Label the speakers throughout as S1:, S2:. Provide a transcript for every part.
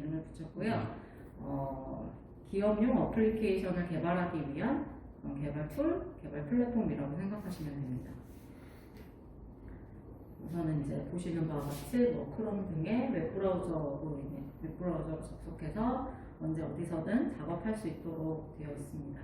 S1: 이름을 붙였고요. 어, 기업용 어플리케이션을 개발하기 위한 개발 툴, 개발 플랫폼이라고 생각하시면 됩니다. 우선은 이제 보시는 바와 같이 뭐 크롬 등의 웹브라우저로 인해 웹브라우저로 접속해서 언제 어디서든 작업할 수 있도록 되어 있습니다.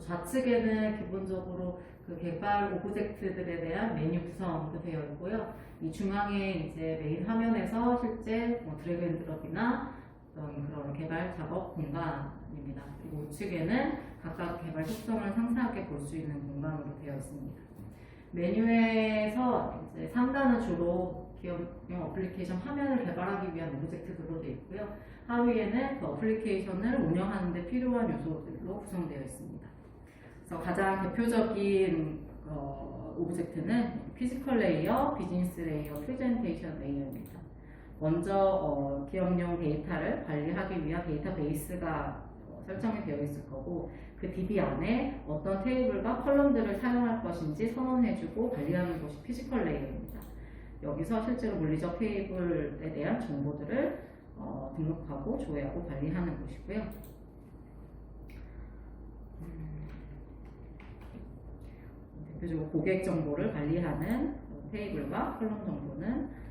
S1: 좌측에는 기본적으로 그 개발 오브젝트들에 대한 메뉴 구성도 되어 있고요. 이 중앙에 이제 메인 화면에서 실제 뭐 드래그 앤 드롭이나 어떤 그런 개발 작업 공간입니다. 그리고 우측에는 각각 개발 속성을 상세하게 볼 수 있는 공간으로 되어 있습니다. 메뉴에서 이제 상단은 주로 기업용 어플리케이션 화면을 개발하기 위한 오브젝트들로 되어 있고요. 하위에는 그 어플리케이션을 운영하는 데 필요한 요소들로 구성되어 있습니다. 그래서 가장 대표적인 어, 오브젝트는 피지컬 레이어, 비즈니스 레이어, 프레젠테이션 레이어입니다. 먼저 어, 기업용 데이터를 관리하기 위한 데이터베이스가 어, 설정이 되어 있을 거고 그 DB 안에 어떤 테이블과 컬럼들을 사용할 것인지 선언해주고 관리하는 것이 피지컬 레이어입니다. 여기서 실제로 물리적 테이블에 대한 정보들을 어, 등록하고 조회하고 관리하는 것이고요. 음, 대표적으로 고객 정보를 관리하는 테이블과 컬럼 정보는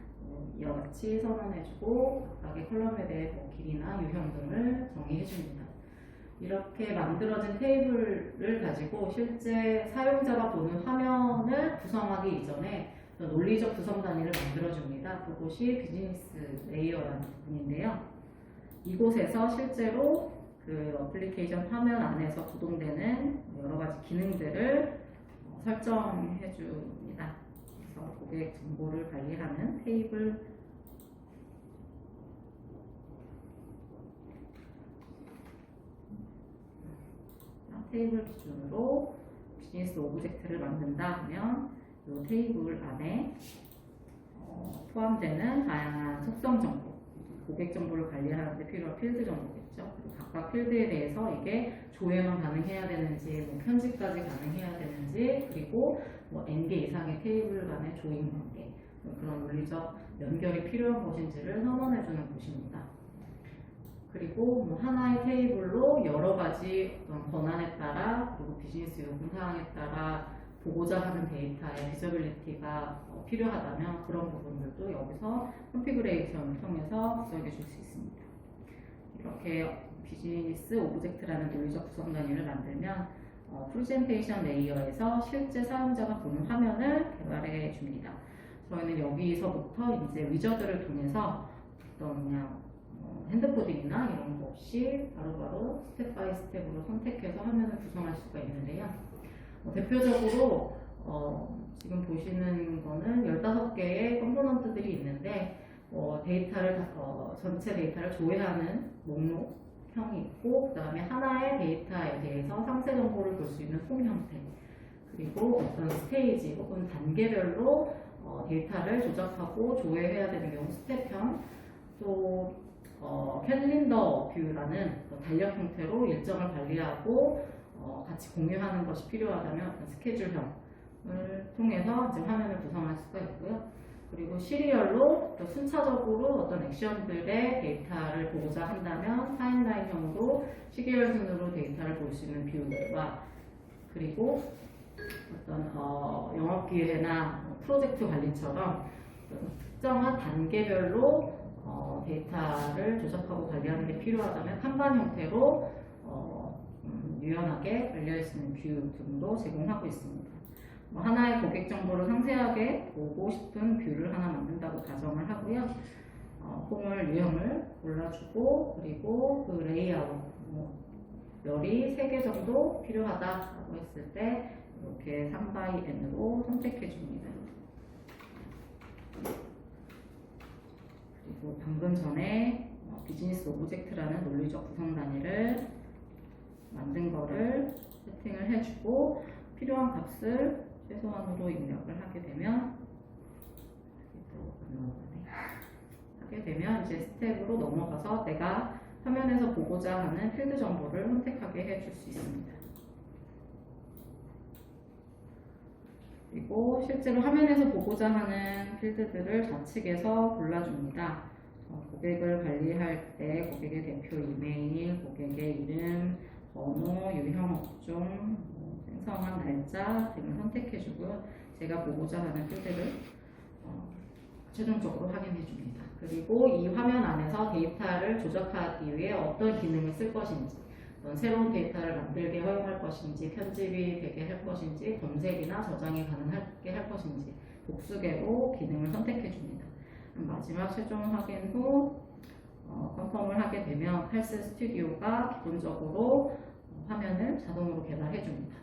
S1: 어, 이와 같이 선언해주고 각각의 컬럼에 대해 뭐 길이나 유형 등을 정의해줍니다. 이렇게 만들어진 테이블을 가지고 실제 사용자가 보는 화면을 구성하기 이전에 그 논리적 구성 단위를 만들어줍니다. 그곳이 비즈니스 레이어라는 부분인데요. 이곳에서 실제로 그 어플리케이션 화면 안에서 구동되는 여러 가지 기능들을 어, 설정해 줍 그래서 고객 정보를 관리하는 테이블. 테이블 기준으로 비즈니스 오브젝트를 만든다 하면 이 테이블 안에 어, 포함되는 다양한 속성 정보, 고객 정보를 관리하는 데 필요한 필드 정보 그리고 각각 필드에 대해서 이게 조회만 가능해야 되는지, 뭐 편집까지 가능해야 되는지, 그리고 뭐 n개 이상의 테이블 간의 조인 관계, 뭐 그런 물리적 연결이 필요한 것인지를 선언해주는 곳입니다. 그리고 뭐 하나의 테이블로 여러 가지 어떤 권한에 따라 그리고 비즈니스 요구 사항에 따라 보고자 하는 데이터의 비저빌리티가 어, 필요하다면 그런 부분들도 여기서 컨피그레이션을 통해서 구성해 줄 수 있습니다. 이렇게 비즈니스 오브젝트라는 논리적 구성 단위를 만들면 어, 프레젠테이션 레이어에서 실제 사용자가 보는 화면을 개발해 줍니다. 저희는 여기서부터 이제 위저드를 통해서 어떤 그냥 어, 핸드코딩이나 이런 거 없이 바로바로 스텝 바이 스텝으로 선택해서 화면을 구성할 수가 있는데요. 어, 대표적으로 어, 지금 보시는 거는 15개의 컴포넌트들이 있는데 어, 데이터를 다- 어, 전체 데이터를 조회하는 목록형이 있고 그 다음에 하나의 데이터에 대해서 상세 정보를 볼 수 있는 폼 형태 그리고 어떤 스테이지 혹은 단계별로 어, 데이터를 조작하고 조회해야 되는 경우 스텝형 또 어, 캘린더 뷰라는 그 달력 형태로 일정을 관리하고 어, 같이 공유하는 것이 필요하다면 스케줄형을 통해서 이제 화면을 구성할 수가 있고요. 그리고 시리얼로 또 순차적으로 어떤 액션들의 데이터를 보고자 한다면 타임라인형으로 시계열 순으로 데이터를 볼 수 있는 뷰와 그리고 어떤 어, 영업 기회나 프로젝트 관리처럼 특정한 단계별로 어, 데이터를 조작하고 관리하는 게 필요하다면 kanban 형태로 어, 음, 유연하게 관리할 수 있는 뷰 등도 제공하고 있습니다. 뭐 하나의 고객 정보를 상세하게 보고 싶은 뷰를 하나 만든다고 가정을 하고요. 어, 폼을 유형을 골라주고 그리고 그 레이아웃 뭐, 열이 3개 정도 필요하다라고 했을 때 이렇게 3by n으로 선택해 줍니다. 그리고 방금 전에 어, 비즈니스 오브젝트라는 논리적 구성 단위를 만든 거를 세팅을 해주고 필요한 값을 최소한으로 입력을 하게 되면. 하게 되면 이제 스텝으로 넘어가서 내가 화면에서 보고자 하는 필드 정보를 선택하게 해줄 수 있습니다. 그리고 실제로 화면에서 보고자 하는 필드들을 좌측에서 골라줍니다. 어, 고객을 관리할 때 고객의 대표 이메일, 고객의 이름, 번호, 유형 업종, 뭐 생성한 날짜 등을 선택해주고요. 제가 보고자 하는 필드를 어, 최종적으로 확인해 줍니다. 그리고 이 화면 안에서 데이터를 조작하기 위해 어떤 기능을 쓸 것인지, 어떤 새로운 데이터를 만들게 허용할 것인지, 편집이 되게 할 것인지, 검색이나 저장이 가능하게 할 것인지, 복수계로 기능을 선택해 줍니다. 마지막 최종 확인 후 어, 컨펌을 하게 되면 칼스 스튜디오가 기본적으로 어, 화면을 자동으로 개발해 줍니다.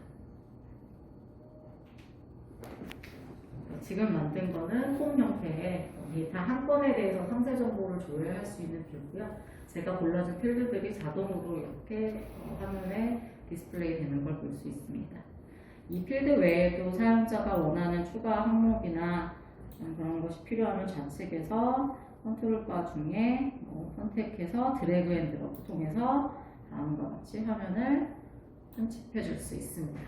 S1: 지금 만든 거는 폼 형태의 데이터 한 건에 대해서 상세 정보를 조회할 수 있는 뷰고요. 제가 골라준 필드들이 자동으로 이렇게 어, 화면에 디스플레이 되는 걸 볼 수 있습니다. 이 필드 외에도 사용자가 원하는 추가 항목이나 음, 그런 것이 필요하면 좌측에서 컨트롤 바 중에 어, 선택해서 드래그 앤 드롭 통해서 다음과 같이 화면을 편집해 줄 수 있습니다.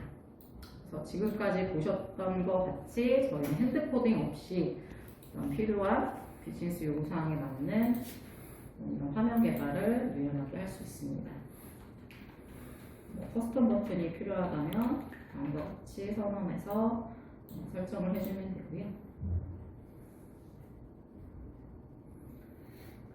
S1: 그래서 지금까지 보셨던 것 같이 저희는 핸드 코딩 없이 필요한 비즈니스 요구사항에 맞는 이런 화면 개발을 유연하게 할 수 있습니다. 뭐 커스텀 버튼이 필요하다면 다음과 같이 선언해서 어, 설정을 해주면 되고요.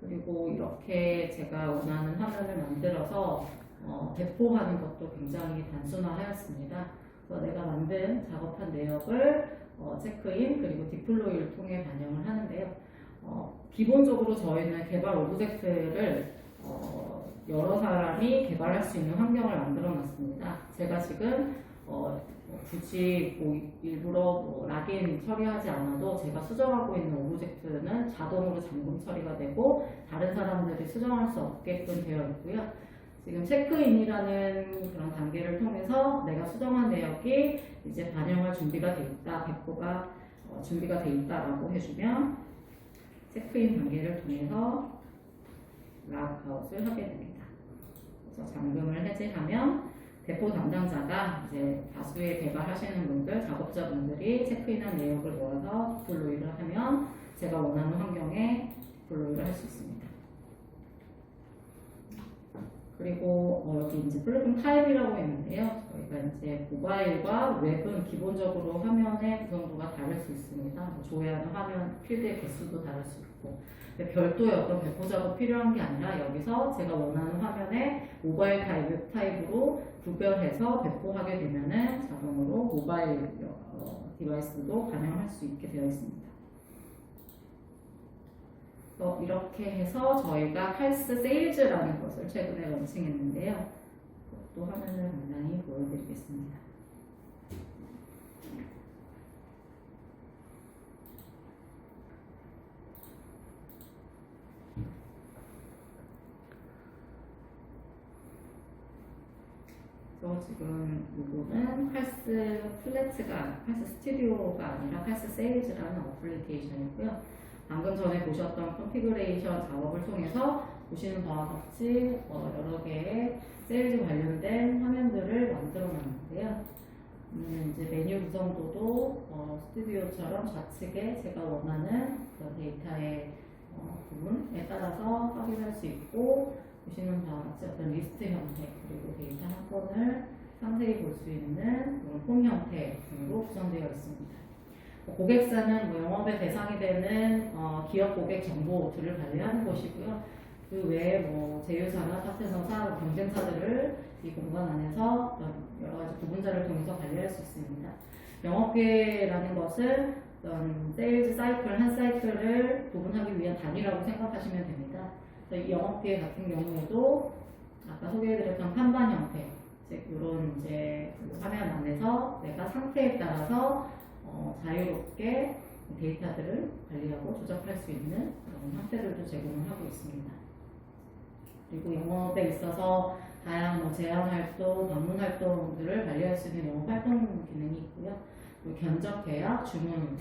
S1: 그리고 이렇게 제가 원하는 화면을 만들어서 어, 배포하는 것도 굉장히 단순화하였습니다. 그래서 내가 만든 작업한 내역을 어, 체크인 그리고 디플로이를 통해 반영을 하는데요. 어, 기본적으로 저희는 개발 오브젝트를 어, 여러 사람이 개발할 수 있는 환경을 만들어 놨습니다. 제가 지금 어, 뭐 굳이 뭐 일부러 뭐 락인 처리하지 않아도 제가 수정하고 있는 오브젝트는 자동으로 잠금 처리가 되고 다른 사람들이 수정할 수 없게끔 되어 있고요. 지금 체크인이라는 그런 단계를 통해서 내가 수정한 내역이 이제 반영할 준비가 돼 있다, 배포가 어, 준비가 돼 있다라고 해주면 체크인 단계를 통해서 락아웃을 하게 됩니다. 그래서 잠금을 해제하면 대포 담당자가 이제 다수의 개발하시는 분들, 작업자분들이 체크인한 내역을 모아서 디플로이를 하면 제가 원하는 환경에 디플로이를 할 수 있습니다. 그리고 어, 여기 이제 플랫폼 타입이라고 있는데요. 저희가 이제 모바일과 웹은 기본적으로 화면의 구성도가 다를 수 있습니다. 뭐 조회하는 화면 필드의 개수도 다를 수 있고 별도의 어떤 배포 작업 필요한 게 아니라 여기서 제가 원하는 화면에 모바일 타입, 웹 타입으로 구별해서 배포하게 되면은 자동으로 모바일 어, 디바이스도 반영할 수 있게 되어 있습니다. 그래서 이렇게 해서 저희가 칼스 세일즈라는 것을 최근에 런칭했는데요. 또 화면을 간단히 보여드리겠습니다. 그래서 지금 이거는 칼스 플래츠가 칼스 스튜디오가 아니라 칼스 세일즈라는 어플리케이션이고요. 방금 전에 보셨던 컨피그레이션 작업을 통해서 보시는 바와 같이 어, 여러 개의 세일즈 관련된 화면들을 만들어 놨는데요. 음, 이제 메뉴 구성도도 어, 스튜디오처럼 좌측에 제가 원하는 데이터의 어, 부분에 따라서 확인할 수 있고 보시는 바와 같이 어떤 리스트 형태 그리고 데이터 한 건을 상세히 볼 수 있는 그런 폼 형태로 구성되어 있습니다. 고객사는 뭐 영업의 대상이 되는 어, 기업 고객 정보들을 관리하는 곳이고요. 그 외에 뭐 제휴사나 파트너사, 뭐 경쟁사들을 이 공간 안에서 여러 가지 구분자를 통해서 관리할 수 있습니다. 영업계라는 것은 어떤 세일즈 사이클 한 사이클을 구분하기 위한 단위라고 생각하시면 됩니다. 영업계 같은 경우에도 아까 소개해드렸던 판반 형태, 즉 이런 이제 그 화면 안에서 내가 상태에 따라서 어, 자유롭게 데이터들을 관리하고 조작할 수 있는 그런 형태들도 제공을 하고 있습니다. 그리고 영업에 있어서 다양한 뭐 제한 활동, 방문 활동들을 관리할 수 있는 영업 활동 기능이 있고요. 그리고 견적 계약, 주문,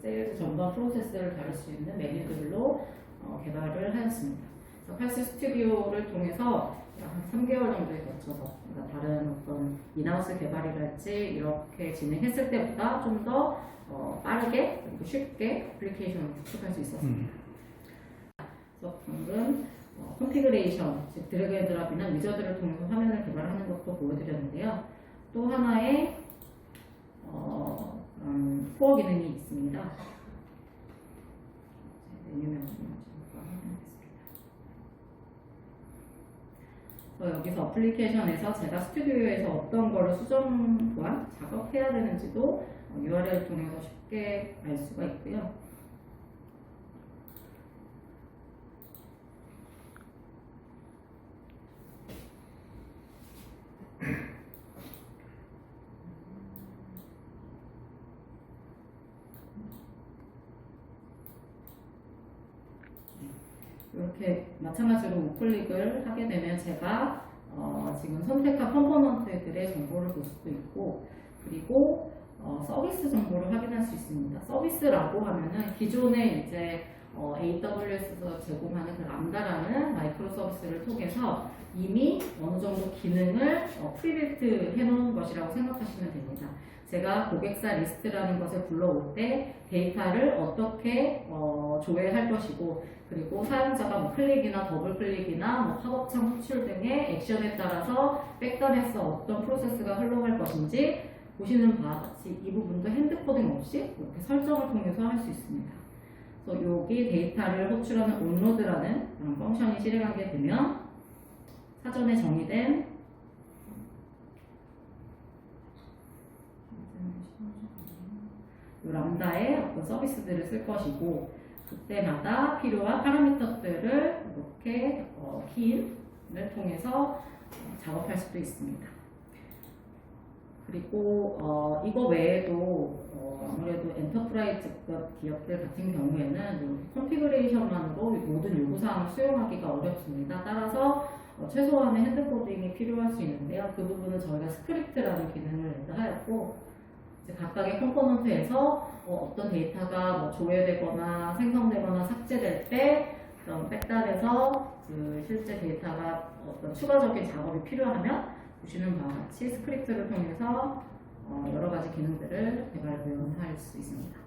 S1: 세일즈 전반 프로세스를 다룰 수 있는 메뉴들로 어, 개발을 하였습니다. 팔스 스튜디오를 통해서 약한 3개월 정도에 걸쳐서 다른 어떤 인하우스 개발이랄지 이렇게 진행했을 때보다 좀더 어, 빠르게 그리고 쉽게 애플리케이션을 구축할 수 있었습니다. 수업 방금 어, 컨피그레이션, 즉 드래그 앤 드랍이나 위저드를 통해서 화면을 개발하는 것도 보여드렸는데요. 또 하나의 어, 음, 코어 기능이 있습니다. 메뉴명. 어, 여기서 어플리케이션에서 제가 스튜디오에서 어떤 거를 수정 보안 작업해야 되는지도 어, URL을 통해서 쉽게 알 수가 있고요. 이렇게 마찬가지로 우클릭을 하게 되면 제가 어, 지금 선택한 컴포넌트들의 정보를 볼 수도 있고 그리고 어, 서비스 정보를 확인할 수 있습니다. 서비스라고 하면은 기존에 이제 어, AWS에서 제공하는 그 람다라는 마이크로 서비스를 통해서 이미 어느 정도 기능을 어, 프리빌트 해놓은 것이라고 생각하시면 됩니다. 제가 고객사 리스트라는 것을 불러올 때 데이터를 어떻게 어, 조회할 것이고 그리고 사용자가 뭐 클릭이나 더블 클릭이나 뭐 팝업창 호출 등의 액션에 따라서 백단에서 어떤 프로세스가 흘러갈 것인지 보시는 바와 같이 이 부분도 핸드코딩 없이 이렇게 설정을 통해서 할 수 있습니다. 그래서 여기 데이터를 호출하는 온로드라는 그런 펑션이 실행하게 되면 사전에 정의된 이 람다의 어떤 서비스들을 쓸 것이고 그때마다 필요한 파라미터들을 이렇게 어, 키인을 통해서 어, 작업할 수도 있습니다. 그리고 어, 이거 외에도 어, 아무래도 엔터프라이즈급 기업들 같은 경우에는 이 컨피그레이션만으로 모든 요구사항을 수용하기가 어렵습니다. 따라서 어, 최소한의 핸드코딩이 필요할 수 있는데요. 그 부분은 저희가 스크립트라는 기능을 이제 각각의 컴포넌트에서 어, 떤 데이터가 뭐 조회되거나 생성되거나 삭제될 때 그런 백단에서 그 실제 데이터가 어떤 추가적인 작업이 필요하면 보시는 바와 같이 스크립트를 통해서 어, 여러 가지 기능들을 개발 구현할 수 있습니다.